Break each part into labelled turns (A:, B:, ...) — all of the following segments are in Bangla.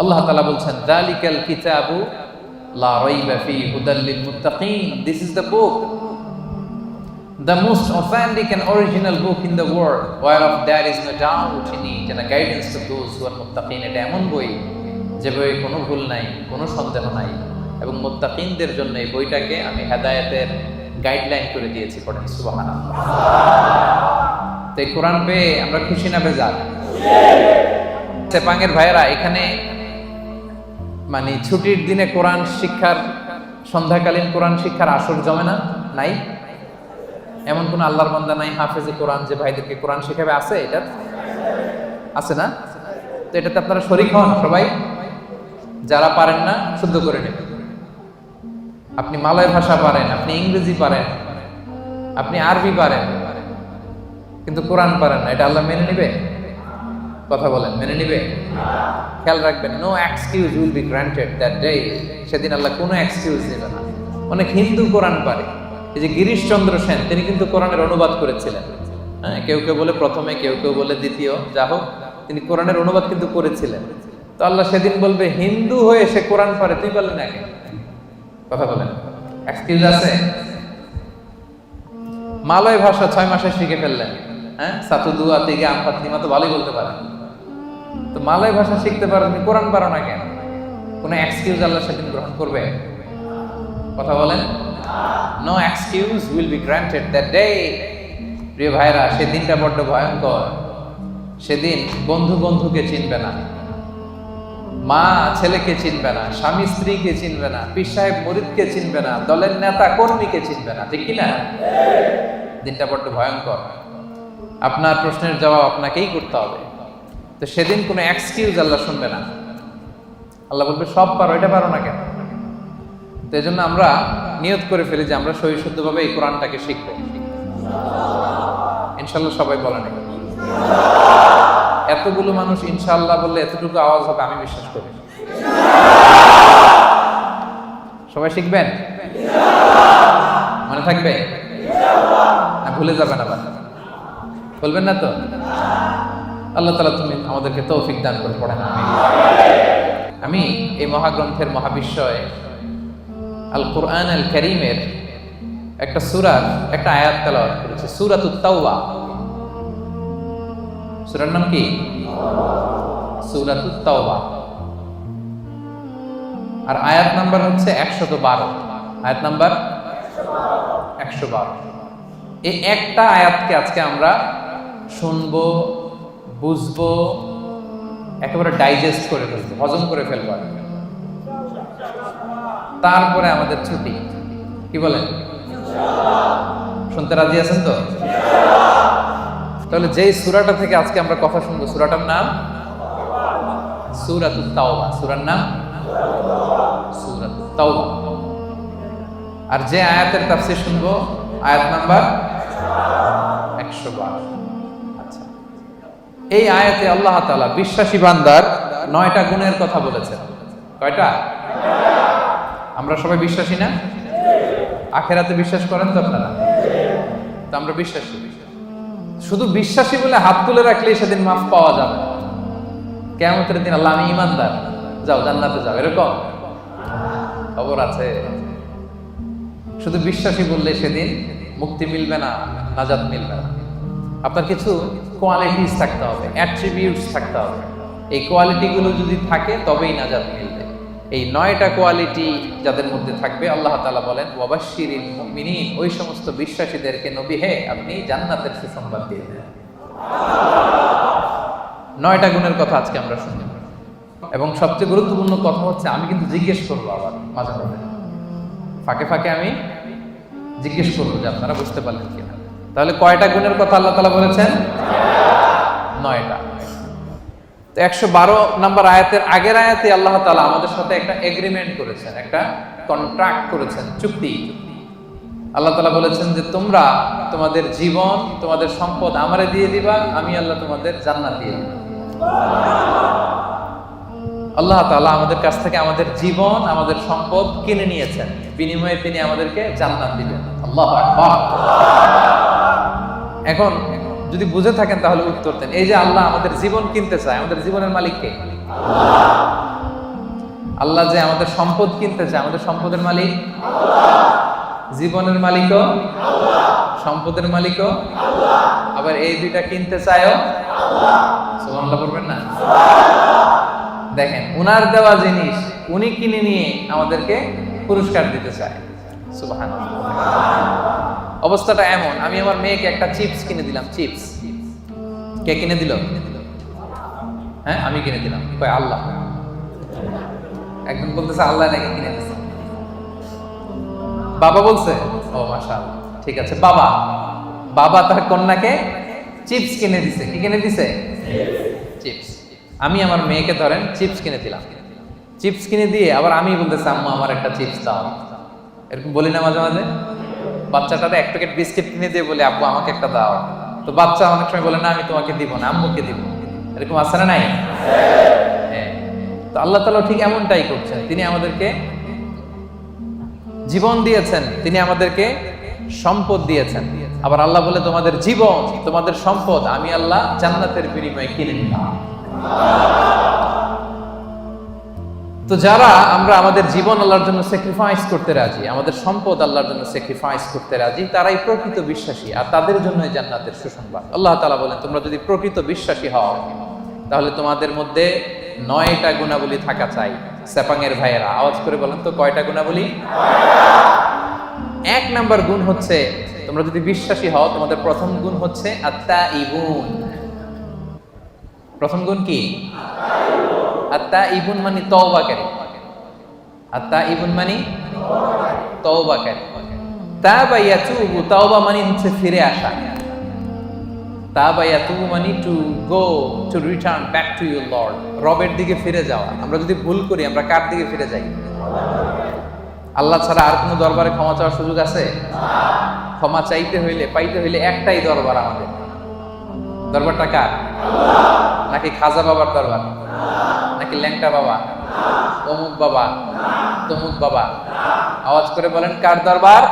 A: আল্লাহ তালা বলছেন, দালিকাল কিতাবু লা রাইবা ফি হুদাল লিল মুত্তাকিন। This is the book the most authentic and original book in the world, whereof there is no doubt in it and a guidance to those who are muttaqin. এটা এমন বই যে বইয়ে কোনো ভুল নাই, কোনো সন্দেহ নাই এবং মুত্তাকিনদের জন্য এই বইটাকে আমি হেদায়েতের গাইডলাইন করে দিয়েছি পড়েন সুবহানাল্লাহ। তো এই কোরআন পেয়ে আমরা খুশি না বেজার? সেপাঙ্গের ভাইয়েরা, এখানে মানে ছুটির দিনে কোরআন শিক্ষার, সন্ধ্যাকালীন কোরআন শিক্ষার আসর জমে না? নাই? এমন কোন আল্লাহর বান্দা নাই হাফেজে কোরআন যে ভাইদেরকে কোরআন শিখাবে আছে এটা আছে না? তো এটাতে আপনারা শরিক হন সবাই। যারা পারেন না, শুদ্ধ করে নেবেন। আপনি মালয় ভাষা পারেন, আপনি ইংরেজি পারেন, আপনি আরবি পারেন, কিন্তু কোরআন পারেন না। এটা আল্লাহ মেনে নিবে? কথা বলেন, মেনে নিবে? খেয়াল রাখবেন no excuse will be granted that day সেদিন আল্লাহ কোনো এক্সকিউজ নেবে না। অনেক হিন্দু কোরআন পারে, এই যে গিরিশচন্দ্র সেন, তিনি কিন্তু কোরআনের অনুবাদ করেছিলেন। হ্যাঁ কেউ কেউ বলে প্রথমে, কেউ কেউ বলে দ্বিতীয়, যা হোক, তিনি কোরআনের অনুবাদ কিন্তু করেছিলেন। তো আল্লাহ সেদিন বলবে, হিন্দু হয়ে সে কোরআন পারে, তুই না কেন? কথা বলেন এক্সকিউজ আছে? মালয় ভাষা ছয় মাসে শিখে ফেললেন। হ্যাঁ সাতু সাতুদুয়া থেকে আমফাতনিমা তো ভালোই বলতে পারেন। তো মালয় ভাষা শিখতে পারো তুমি, কোরআন পারো না কেন? কোনো এক্সকিউজ আল্লাহ সেদিন গ্রহণ করবে? কথা বলেন? No excuse will be granted that day প্রিয় ভাইরা, সেদিনটা বড্ড ভয়ঙ্কর। সেদিন বন্ধু বন্ধুকে চিনবে না। মা ছেলেকে চিনবে না, স্বামী স্ত্রীকে চিনবে না, পীর সাহেব মরিদকে চিনবে না, দলের নেতা কর্মীকে চিনবে না, ঠিক কিনা দিনটা বড্ড ভয়ঙ্কর। আপনার প্রশ্নের জবাব আপনাকেই করতে হবে। তো সেদিন কোনো এক্সকিউজ আল্লাহ শুনবে না। আল্লাহ বলবে, সব পারো, এটা পারো না কেন? তো এই জন্য আমরা নিয়ত করে ফেলি যে আমরা সহি শুদ্ধভাবে এই কোরআনটাকে শিখব। ইনশাল্লাহ সবাই বলে নাকি এতগুলো মানুষ ইনশাল্লাহ বললে এতটুকু আওয়াজ হবে, আমি বিশ্বাস করি। সবাই শিখবেন? মনে থাকবে? ভুলে যাবেন আবার। বলবেন না তো? আল্লাহ তালা তুমি আমাদেরকে তৌফিক দান করে, পড়েন। আমি এই মহাগ্রন্থের মহাবিশ্বয় আল কোরআন আল করিমের একটা সুরার একটা আয়াত তেলাওয়াত করেছে সুরাতুত তাওবা। সুরার নাম কি? সুরাতুত তাওবা। আর আয়াত নাম্বার হচ্ছে একশত বারো। আয়াত নাম্বার একশো বারো। এই একটা আয়াতকে আজকে আমরা শুনব বুঝব, একেবারে ডাইজেস্ট করে ফেলব, হজম করে ফেলব আর তারপরে আমাদের ছুটি। কি বলেন? শুনতে রাজি আছেন তো? তাহলে যেই সুরাটা থেকে আজকে আমরা কথা শুনব, সুরাটার নাম? সুরাতুত তাওবা। সুরার নাম? সুরাতুত তাওবা। আর যে আয়াতের তাফসীর শুনব, আয়াত নাম্বার? একশো বারো। এই আয়াতে আল্লাহ তাআলা বিশ্বাসী বান্দার নয়টা গুণের কথা বলেছেন। কয়টা? আমরা সবাই বিশ্বাসী না? আখেরাতে বিশ্বাস করেন তো আপনারা? তো আমরা বিশ্বাসী। শুধু বিশ্বাসী বলে হাত তুলে রাখলেই সেদিন মাফ পাওয়া যাবে না। কেমতের দিন আল্লাহ, আমি ইমানদার যাও, জান্নাতে যাও, এরকম? খবর আছে। শুধু বিশ্বাসী বললে সেদিন মুক্তি মিলবে না, নাজাত মিলবে না। আপনার কিছু কোয়ালিটিস থাকতে হবে অ্যাট্রিবিউটস থাকতে হবে। এই কোয়ালিটিগুলো যদি থাকে, তবেই নাজাত মিলবে। এই নয়টা কোয়ালিটি যাদের মধ্যে থাকবে, আল্লাহ তাআলা বলেন, ওয়াবাশশিরিল মিনি ওই সমস্ত বিশ্বাসীদেরকে নবী হে, আপনি জান্নাতের সুসংবাদ দিয়ে দেন। নয়টা গুণের কথা আজকে আমরা শুনি। এবং সবচেয়ে গুরুত্বপূর্ণ কথা হচ্ছে, আমি কিন্তু জিজ্ঞেস করব আবার, মাঝে মাঝে ফাঁকে ফাঁকে আমি জিজ্ঞেস করব যে আপনারা বুঝতে পারলেন কিনা। তাহলে কয়টা গুণের কথা আল্লাহ তালা বলেছেন? নয়টা। তো একশো বারো নম্বর আয়াতের আগের আয়াতে আল্লাহ তালা আমাদের সাথে একটা এগ্রিমেন্ট করেছেন, একটা কন্ট্রাক্ট করেছেন, চুক্তি। আল্লাহ তালা বলেছেন যে, তোমরা তোমাদের জীবন, তোমাদের সম্পদ আমারে দিয়ে দিবা, আমি আল্লাহ তোমাদের জান্নাত দিয়ে দিব আল্লাহ তালা আমাদের কাছ থেকে আমাদের জীবন, আমাদের সম্পদ কিনে নিয়েছেন। বিনিময়ে তিনি আমাদেরকে জান্নাত দিবেন আল্লাহ এখন যদি বুঝে থাকেন তাহলে উত্তর দেন। এই যে আল্লাহ আমাদের জীবন কিনতে চায় আমাদের জীবনের মালিক কে? আল্লাহ। যে আমাদের সম্পদ কিনতে চায় আমাদের সম্পদের মালিক? জীবনের মালিকও? সম্পদের মালিকও? আবার এই দুইটা কিনতে চায়ও? সুবহানাল্লাহ বলবেন না? দেখেন উনার দেওয়া জিনিস উনি কিনে নিয়ে আমাদেরকে পুরস্কার দিতে চায়। সুবহানাল্লাহ। অবস্থাটা এমন, আমি আমার মেয়েকে একটা চিপস কিনে দিলাম, চিপস। কে কিনে দিল? হ্যাঁ আমি কিনে দিলাম। কয়, আল্লাহ। একজন বলতেছে, আল্লাহ নাকি কিনে দিছে। বাবা বলছে, ও মাশা ঠিক আছে, বাবা। বাবা তার কন্যাকে চিপস কিনে দিছে। কি কিনে দিছে? চিপস। আমি আমার মেয়েকে ধরেন, চিপস কিনে দিলাম। চিপস কিনে দিয়ে আবার আমি বলতেছি, আম্মু, আমার একটা চিপস দাও। এরকম বলি না মাঝে মাঝে? বাচ্চাটাতে এক প্যাকেট বিস্কিট কিনে দিয়ে বলে, আব্বু, আমাকে একটা দাও। তো বাচ্চা অনেক সময় বলে, না, আমি তোমাকে দিব না, আম্মুকে দিব। এরকম আছে না নাই? হ্যাঁ। তো আল্লাহ তালা ঠিক এমনটাই করছেন। তিনি আমাদেরকে জীবন দিয়েছেন, তিনি আমাদেরকে সম্পদ দিয়েছেন। আবার আল্লাহ বলে, তোমাদের জীবন, তোমাদের সম্পদ আমি আল্লাহ জান্নাতের বিনিময়ে কিনে নিলাম। তো যারা আমরা আমাদের জীবন আল্লাহর জন্য স্যাক্রিফাইস করতে রাজি, আমাদের সম্পদ আল্লাহর জন্য স্যাক্রিফাইস করতে রাজি, তারাই প্রকৃত বিশ্বাসী আর তাদের জন্য জান্নাতের সুসংবাদ। আল্লাহ তালা বলেন, তোমরা যদি প্রকৃত বিশ্বাসী হও, তাহলে তোমাদের মধ্যে নয়টা গুণাবলী থাকা চাই। সেপাঙের ভাইয়েরা আওয়াজ করে বলেন, তো কয়টা গুণাবলী? এক নাম্বার গুণ হচ্ছে, তোমরা যদি বিশ্বাসী হও, তোমাদের প্রথম গুণ হচ্ছে আত্মা ইবুন প্রথম গুণ কি? আত্মা ইবুন মানে তওবাকারী আত্মা ইবুন মানে তওবাকারী তাবা ইয়াতুবু তাওবা মানে হচ্ছে ফিরে আসা। তা তাবা ইয়াতুবু মানে to go to return back to your lord রবের দিকে ফিরে যাওয়া। আমরা যদি ভুল করি, আমরা কার দিকে ফিরে যাই? আল্লাহ ছাড়া আর কোনো দরবারে ক্ষমা চাওয়ার সুযোগ আছে? ক্ষমা চাইতে হইলে, পাইতে হইলে একটাই দরবার আমাদের। দরবারটা কার? নাকি খাজা বাবার দরবার? নাকি ল্যাংটা বাবা? অমুক বাবা। তমুক বাবা। আওয়াজ করে বলেন, কার দরবার?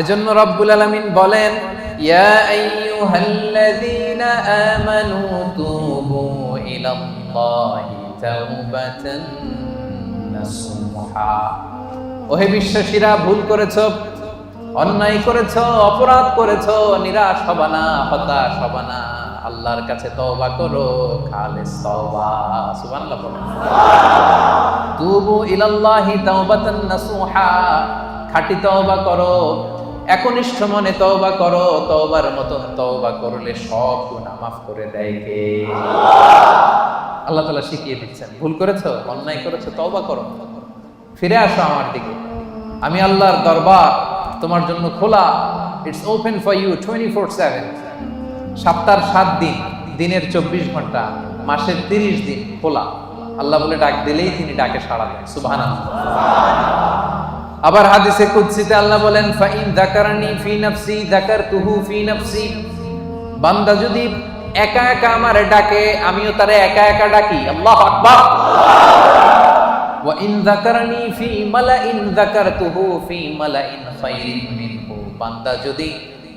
A: এজন্য রব্বুল আলামিন বলেন, ইয়া আইয়ুহাল্লাযীনা আমানু তুবু ইলাল্লাহি তাওবাতান নাসুহা ওহে বিশ্বাসীরা, ভুল করেছ, অন্যায় করেছ, অপরাধ করেছ, নিরাশ হবা না, হতাশ হবা না। আল্লাহর কাছে তওবা করো, খালিস তওবা, সুবহানাল্লাহ বলেন তুবু ইলাল্লাহি তাওবাতান নাসুহা, খাঁটি তওবা করো, একনিষ্ঠ মনে তওবা করো, তওবার মতন তওবা করলে সব গুনাহ মাফ করে দেয় কে? আল্লাহ তাআলা শিখিয়ে দিচ্ছেন, ভুল করেছ, অন্যায় করেছ, তওবা করো। ফিরে আসো আমার দিকে। আমি আল্লাহর দরবার তোমার জন্য খোলা it's open for you twenty four seven সপ্তাহ সাত দিন, দিনের চব্বিশ ঘণ্টা, মাসের তিরিশ দিন খোলা। আল্লাহ বলে, ডাক দিলেই তিনি ডাকে সাড়া দেন। সুবাহ আবার হাদিসে কুদসিতে আল্লাহ বলেন, ফাইন যাকারানি ফি নাফসি, যাকারতুহু ফি নাফসি। বান্দা যদি একা একা আমার ডাকে, আমিও তারে একা একা ডাকি। আল্লাহু আকবার। ওয়া ইন যাকারানি ফি মালাইন, যাকারতুহু ফি মালাইন খায়রিন মিনহু। বান্দা যদি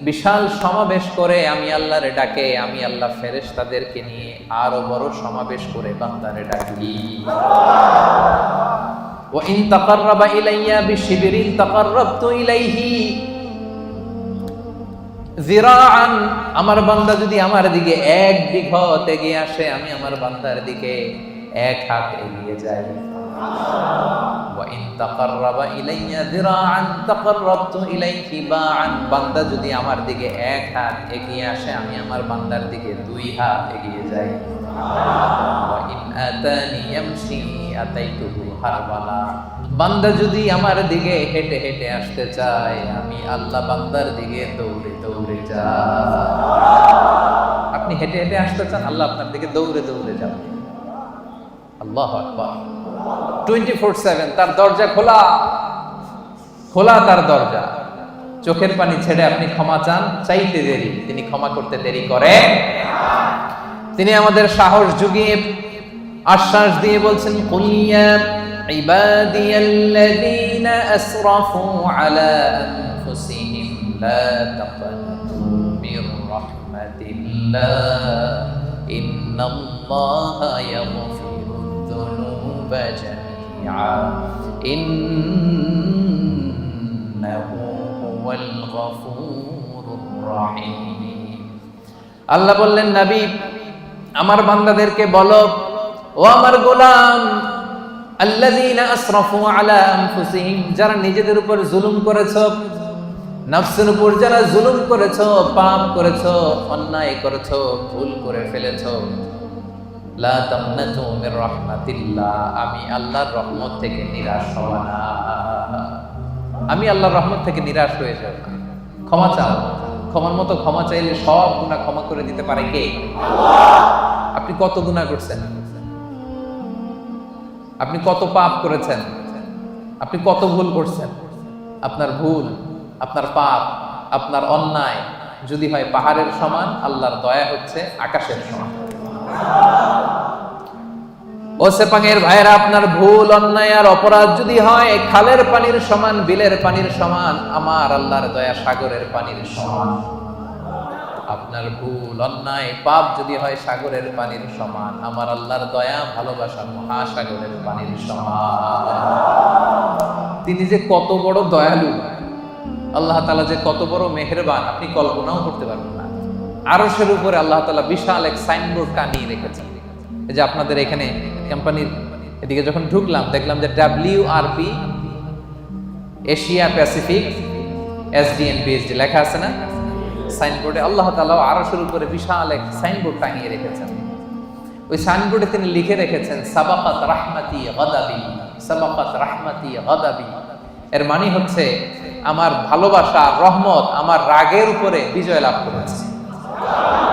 A: বিশাল সমাবেশ করে আমি আল্লাহরে ডাকে আমি আল্লাহ ফেরেশতাদেরকে নিয়ে আরো বড় সমাবেশ করে বান্দারে ডাকি وإن تقرب إلي بشبر تقربت إليه জিরাআন আমার বান্দা যদি আমার দিকে এক বিঘত এগিয়ে আসে আমি আমার বান্দার দিকে এক হাত এগিয়ে যাই বান্দা যদি আমার দিকে এক হাত এগিয়ে আসে, আমি আমার বান্দার দিকে দুই হাত এগিয়ে যাই। বান্দা যদি আমার দিকে হেঁটে হেঁটে আসতে চায়, আমি আল্লাহ বান্দার দিকে দৌড়ে দৌড়ে যাই। আপনি হেঁটে হেঁটে আসতে চান, আল্লাহ আপনার দিকে দৌড়ে দৌড়ে যান আল্লাহ আকবার। টোয়েন্টি ফোর সেভেন, তার দরজা খোলা। খোলা তার দরজা। চোখের পানি ছেড়ে আপনি ক্ষমা চান, চাইতে দেরি। তিনি ক্ষমা করতে দেরি করে তিনি আমাদের সাহস যুগে আশ্বাস দিয়ে বলছেন কুলিয়া الذنوب جميعا إنه هو الغفور الرحيم আল্লাহ বললেন নবী আমার বান্দাদেরকে বলো ও আমার গোলাম আল্লাযীনা আসরাফু আলা আনফুসিহিম যারা নিজেদের উপর জুলুম করেছো নফসের উপর যারা জুলুম করেছো পাপ করেছো অন্যায় করেছো ভুল করে ফেলেছো আমি আল্লাহর রহমত থেকে নিরাশ হব না। আমি আল্লাহর রহমত থেকে নিরাশ হয়ে যাব। ক্ষমা চাও। ক্ষমার মতো ক্ষমা চাইলে সব গুনাহ ক্ষমা করে দিতে পারে কে? আপনি কত গুনাহ করছেন? আপনি কত পাপ করেছেন? আপনি কত ভুল করছেন? আপনার ভুল আপনার পাপ আপনার অন্যায় যদি হয় পাহাড়ের সমান আল্লাহর দয়া হচ্ছে আকাশের সমান। ও সেপাঙের ভাইয়েরা, আপনার ভুল, অন্যায় আর অপরাধ যদি হয়, খালের পানির সমান, বিলের পানির সমান, আমার আল্লাহর দয়া সাগরের পানির সমান। আপনার ভুল, অন্যায়, পাপ যদি হয়, সাগরের পানির সমান, আমার আল্লাহর দয়া, ভালোবাসা, মহাসাগরের পানির সমান। তিনি যে কত বড় দয়ালু, আল্লাহ তালা যে কত বড় মেহেরবান, আপনি কল্পনাও করতে পারবেন আরশের উপরে আল্লাহ তালা বিশাল এক সাইনবোর্ড টানিয়ে রেখেছেন। এই যে আপনাদের এখানে কোম্পানির এদিকে যখন ঢুকলাম, দেখলাম যে W R P Asia Pacific SDN PhD লেখা আছে না? সাইনবোর্ডে আল্লাহ তালা আরশের উপরে বিশাল এক সাইনবোর্ড টাঙিয়ে রেখেছেন। ওই সাইনবোর্ডে তিনি লিখে রেখেছেন, সাবাকাত রাহমাতি গদাবি, সাবাকাত রাহমাতি গদাবি। এর মানে হচ্ছে, আমার ভালোবাসা, রহমত, আমার রাগের উপরে বিজয় লাভ করেছে। 아!